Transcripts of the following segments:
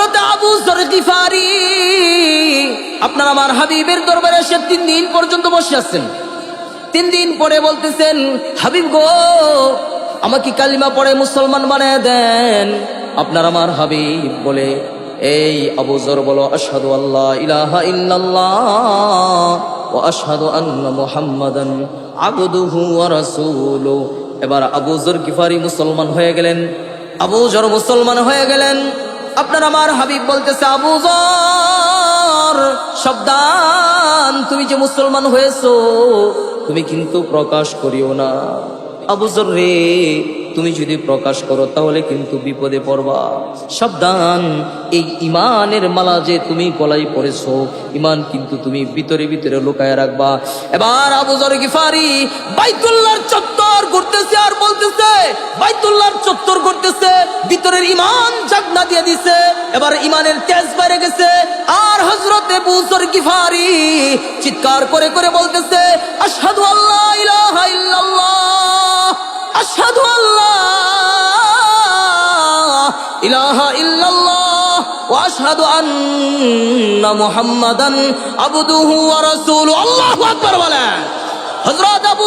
হজরত আবু জরগিফারি আপনার আমার হাবিবের দরবারে এসে তিন দিন পর্যন্ত বসে আছেন। তিন দিন পরে বলতেছেন, হাবিব গো, আমাকে কালিমা পড়ে মুসলমান বানিয়ে দেন। আপনার আমার হাবিব বলে, এই আবু জর বলো, আশহাদু আল্লাহ ইলাহা ইল্লাল্লাহ ও আশহাদু আন্না মুহাম্মাদান আবদুহু ওয়া রাসূলু। এবার আবু জর গিফারি মুসলমান হয়ে গেলেন। আবু জর মুসলমান হয়ে গেলেন। আপনার আমার হাবিব বলতেছে, আবু সাবধান, তুমি যে মুসলমান হয়েছো, তুমি কিন্তু প্রকাশ করিও না। আবুজর রে, তুমি যদি প্রকাশ করো, তাহলে কিন্তু বিপদে পড়বা। সাবধান, এই ইমানের মালা যে তুমি গলায় পড়েছো ইমান কিন্তু তুমি ভিতরে ভিতরে লুকায় রাখবা। এবার আবু জর গিফারি বাইতুল্লাহর চত্বর ঘুরতেছে আর বলতেছে, বাইতুল্লাহর চত্বর করতেছে ভিতরের ইমান জাগনা দিয়ে দিছে, এবার ইমানের তেজ বাইরে গেছে, আর হজরতে বুজর গিফারি চিৎকার করে করে বলতেছে, আশহাদু আল্লাহ ইলাহা ইল্লাল্লাহ, আশহাদু আল্লাহ ইলাহা ইল্লাল্লাহ, ওয়া আশহাদু আন্না মুহাম্মাদান আবদুহু ওয়া রাসূলুহু। আল্লাহু হযরত আবু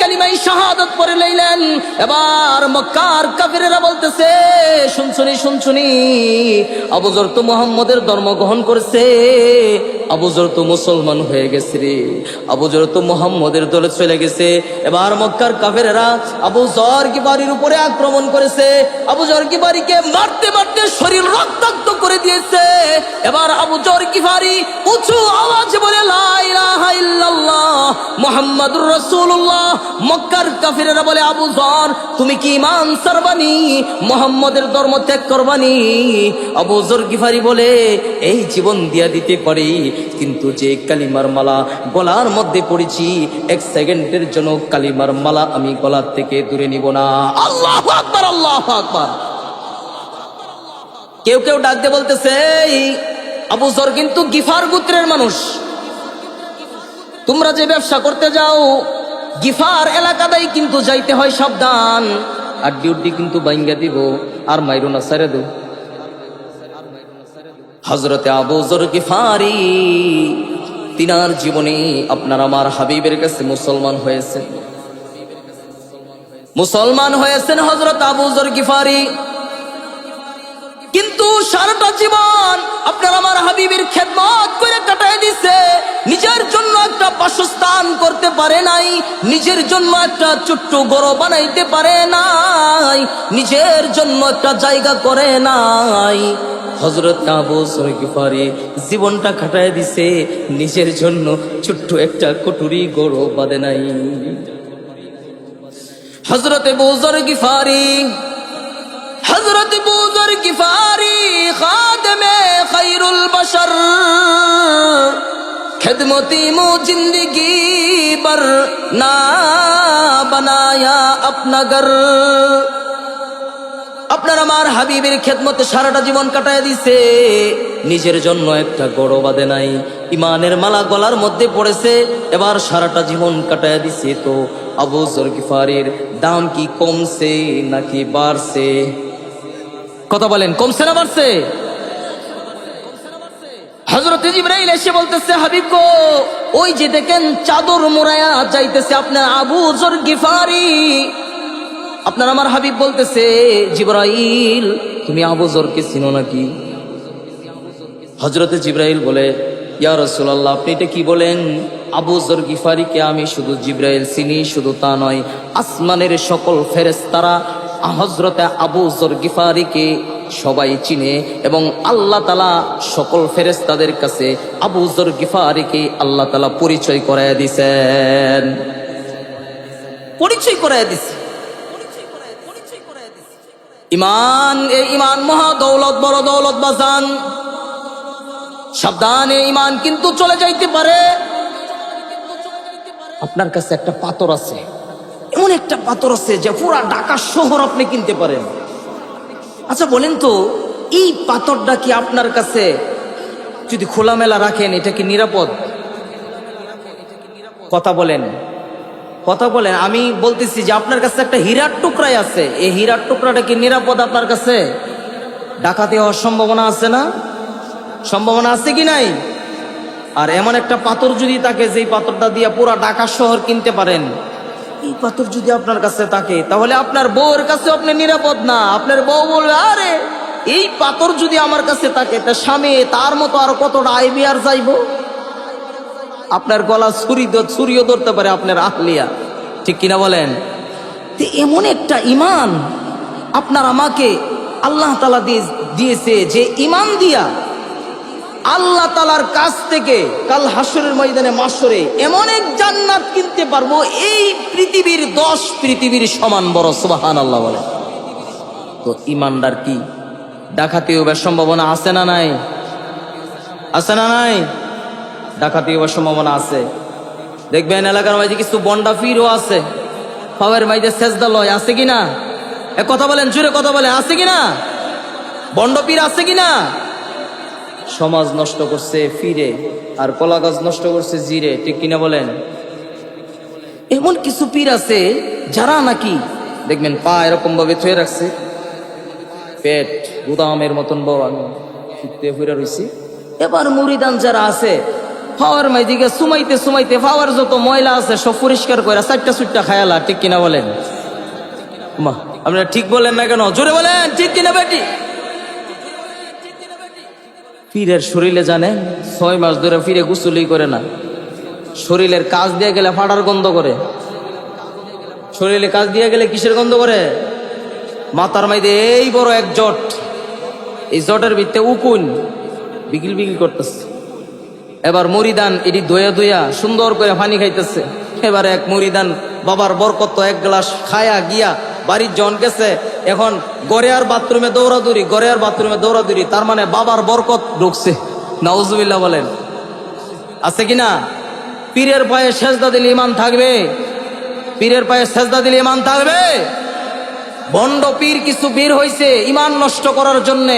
কালিমাই শাহাদাত লইলেন। এবার মক্কার কাফিরেরা বলতেছে, শুনছুনি শুনছুনি, আবু তো ধর্ম গ্রহণ করেছে। তো মুসলমান হয়ে গেছে রে। তো দলে চলে গেছে। এবার মক্কার আবু জর গিফারির উপরে আক্রমণ করেছে। আবু জর গিফারিকে মারতে মারতে শরীর রক্তাক্ত করে দিয়েছে। এবার আবু জর গিফারি উঁচু আওয়াজে বলে মুহাম্মাদুর রাসূলুল্লাহ। মক্কার কাফিরেরা বলে আবু জর তুমি কি ইমান সারবানি? মুহাম্মদের ধর্ম ত্যাগ করবানি? আবু জর গিফারি বলে এই জীবন দিয়া দিতে পারি কিন্তু যে কালিমার মালা গলার মধ্যে পড়েছি এক সেকেন্ডের জন্য কালিমার মালা আমি গলার থেকে দূরে নিব না। আল্লাহ আকবার আল্লাহ আকবার। কেউ কেউ ডাক দিয়ে বলতেছে "এই, আবু জর কিন্তু গিফার গোত্রের মানুষ। তোমরা যে ব্যবসা করতে যাও, গিফার এলাকাতেই কিন্তু যাইতে হয় সাবধান। আর ডিউটি কিন্তু বাইঙ্গা দিব, আর মাইরো না সারে দো হজরতে আবু জর গিফারি, তিনার জীবনে আপনার আমার হাবিবের কাছে মুসলমান হয়েছে মুসলমান হয়েছেন হজরত আবু জর গিফারি। কিন্তু সারাটা জীবন আপনার আমার হাবিবের খেদমত করে কাটায় দিছে। নিজের জন্য একটা বাসস্থান করতে পারে নাই, নিজের জন্য একটা ছোট্ট গড় বানাইতে পারে নাই, নিজের জন্য একটা জায়গা করে নাই। হজরত আবু সরকিফারি জীবনটা কাটায় দিছে, নিজের জন্য ছোট্ট একটা কটুরি গড় বাঁধে নাই। হজরতে বৌজর গিফারি হজরত বুজর কিফারি খাদমে খৈরুল বশর। خدمتی مو زندگی بر نہ بنایا اپنا আপনার আমার হাবিবের খেদমতে সারাটা জীবন কাটায় দিছে। নিজের জন্য একটা গড় বাদে নাই। ইমানের মালা গলার মধ্যে পড়েছে। এবার সারাটা জীবন কাটায় দিছে তো। আবু জরকিফারের দাম কি কমছে নাকি বাড়ছে? কথা বলেন কমছে না বাড়ছে। হজরত এসে বলতেছে ওই যে দেখেন চাদর যাইতেছে আপনার আবু জর গিফারি। আপনার আমার বলতেছে, জিব্রাইল, তুমি আবু জরকে চিনো নাকি? হজরতে বলে, ইয়া আপনি এটা কি বলেন? আবু জর গিফারিকে আমি শুধু জিব্রাইল চিনি, শুধু তা নয়, আসমানের সকল ফেরেস্তারা হজরতে আবু জর গিফারিকে সবাই চিনে এবং আল্লাহ তালা সকল ফেরেস্তাদের কাছে আবু জর গিফারিকে আল্লাহ তালা পরিচয় করায় দিছেন। পরিচয় করায় দিছে। ইমান এই ইমান, মহা দৌলত, বড় দৌলত বাজান সাবধান সাবধানে ইমান কিন্তু চলে যাইতে পারে। আপনার কাছে একটা পাথর আছে। এমন একটা পাথর আছে যে পুরা ঢাকা শহর আপনি কিনতে পারেন? আচ্ছা বলেন তো, এই পাথরটা কি আপনার কাছে যদি খোলামেলা রাখেন, এটা কি নিরাপদ? কথা বলেন। কথা বলেন, আমি বলতেছি যে আপনার কাছে একটা হীরার টুকরাই আছে। এই হীরার টুকরাটা কি নিরাপদ আপনার কাছে? ডাকাতি হওয়ার সম্ভাবনা আছে না? সম্ভাবনা আছে কি নাই? আর এমন একটা পাথর যদি থাকে, যেই পাথরটা দিয়ে পুরা ঢাকা শহর কিনতে পারেন এই পাথর যদি আপনার কাছে থাকে, তাহলে আপনার বউয়ের কাছে আপনি নিরাপদ না। আপনার বউ বলবে, আরে, এই পাথর যদি আমার কাছে থাকে, তা স্বামী, তার মতো আর কতটা আইবি আর যাইবো? আপনার গলা ছুরি ছুরিও ধরতে পারে আপনার আহলিয়া। ঠিক কিনা বলেন? এমন একটা ইমান আপনার আমাকে আল্লাহ তালা দিয়ে দিয়েছে যে, ইমান দিয়া আল্লাহ তালার কাছ থেকে কাল হাসরের ময়দানে মাসরে এমন এক জান্নাত কিনতে পারব, এই পৃথিবীর দশ পৃথিবীর সমান বড় সুবাহান আল্লাহ বলে। তো ইমানদার কি? ডাকাতি হবার সম্ভাবনা আছে না নাই? আছে না নাই? ডাকাতি হবার সম্ভাবনা আছে। দেখবেন এলাকার মাঝে কিছু বন্ডা ফিরও আছে। পাওয়ার মাইজে সেজদা লয়, আছে কি না এ কথা বলেন জুড়ে কথা বলেন, আছে কি না বন্ড পীর আছে কি না সমাজ নষ্ট করছে, ফিরে। আর কলা গাছ নষ্ট করছে, জিরে। ঠিক কিনা বলেন? এমন কিছু পীর আছে, যারা নাকি, দেখবেন, পা এরকম ভাবে থয়ে রাখছে। পেট গুদামের মতন বউ আমি ফিরতে ফিরে রয়েছি এবার মুড়িদান যারা আছে, ফাওয়ার মাইদিকে সুমাইতে সুমাইতে ফাওয়ার যত ময়লা আছে, সব পরিষ্কার করে চারটা সুট্টা খায়ালা ঠিক কিনা বলেন? আপনারা ঠিক বলেন না কেন? জোরে বলেন, ঠিক কিনা বেটি? পীরের শরীরে জানে, ছয় মাস ধরে ফিরে গুসুলি করে না। শরীরের কাজ দিয়ে গেলে ফাটার গন্ধ করে। শরীরে কাজ দিয়ে গেলে কিসের গন্ধ করে? মাথার মাইদে এই বড় এক জট। এই জটের ভিত্তে উকুন বিকিল বিকিল করতেছে। এবার মরিদান এটি দয়া দয়া সুন্দর করে পানি খাইতেছে। এবার এক মরিদান বাবার বরকত এক গ্লাস খায়া গিয়া বাড়ির জন গেছে, এখন গড়ে আর বাথরুমে দৌড়াদৌড়ি গড়ে আর বাথরুমে দৌড়াদৌড়ি, তার মানে বাবার বরকত ঢুকছে। নাউজুবিল্লাহ বলেন। আছে কি না? পীরের পায়ে সেজদা দিলে ইমান থাকবে? পীরের পায়ে সেজদা দিলে ইমান থাকবে? বন্ড পীর কিছু বীর হয়েছে ইমান নষ্ট করার জন্য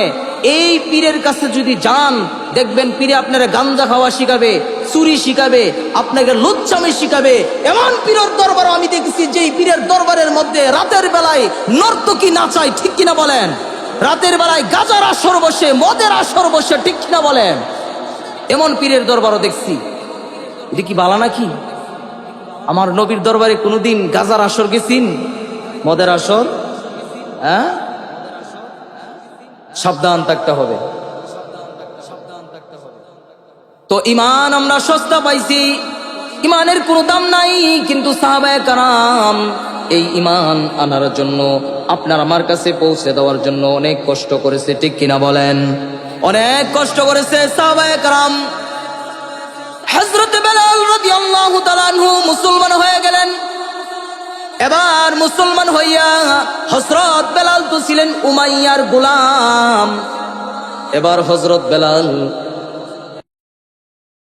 এই পীরের কাছে যদি যান, দেখবেন পীরে আপনারা গাঞ্জা খাওয়া শিখাবে, চুরি শিখাবে, আপনাকে লুচ্চামি শিখাবে। এমন পীরের দরবার আমি দেখেছি যে পীরের দরবারের মধ্যে রাতের বেলায় নর্তকী নাচায় ঠিক কিনা বলেন? রাতের বেলায় গাজার আসর বসে, মদের আসর বসে, ঠিক কিনা বলেন? এমন পীরের দরবারও দেখছি। এটা কি বালা নাকি? আমার নবীর দরবারে কোনোদিন গাজার আসর গেছিন? মদের আসর? হ্যাঁ? সাবধান থাকতে হবে। তো ইমান আমরা সস্তা পাইছি। ইমানের কোনো দাম নাই, কিন্তু সাহাবায়ে কারাম এই ইমান আনার জন্য আপনার আমার কাছে পৌঁছে দেওয়ার জন্য অনেক কষ্ট করেছে, ঠিক কিনা বলেন? অনেক কষ্ট করেছে সাহাবায়ে কারাম। হজরত বেলাল রাদিয়াল্লাহু তাআলা মুসলমান হয়ে গেলেন। এবার মুসলমান হইয়া হজরত বেলাল তো ছিলেন উমাইয়ার গোলাম। এবার হজরত বেলাল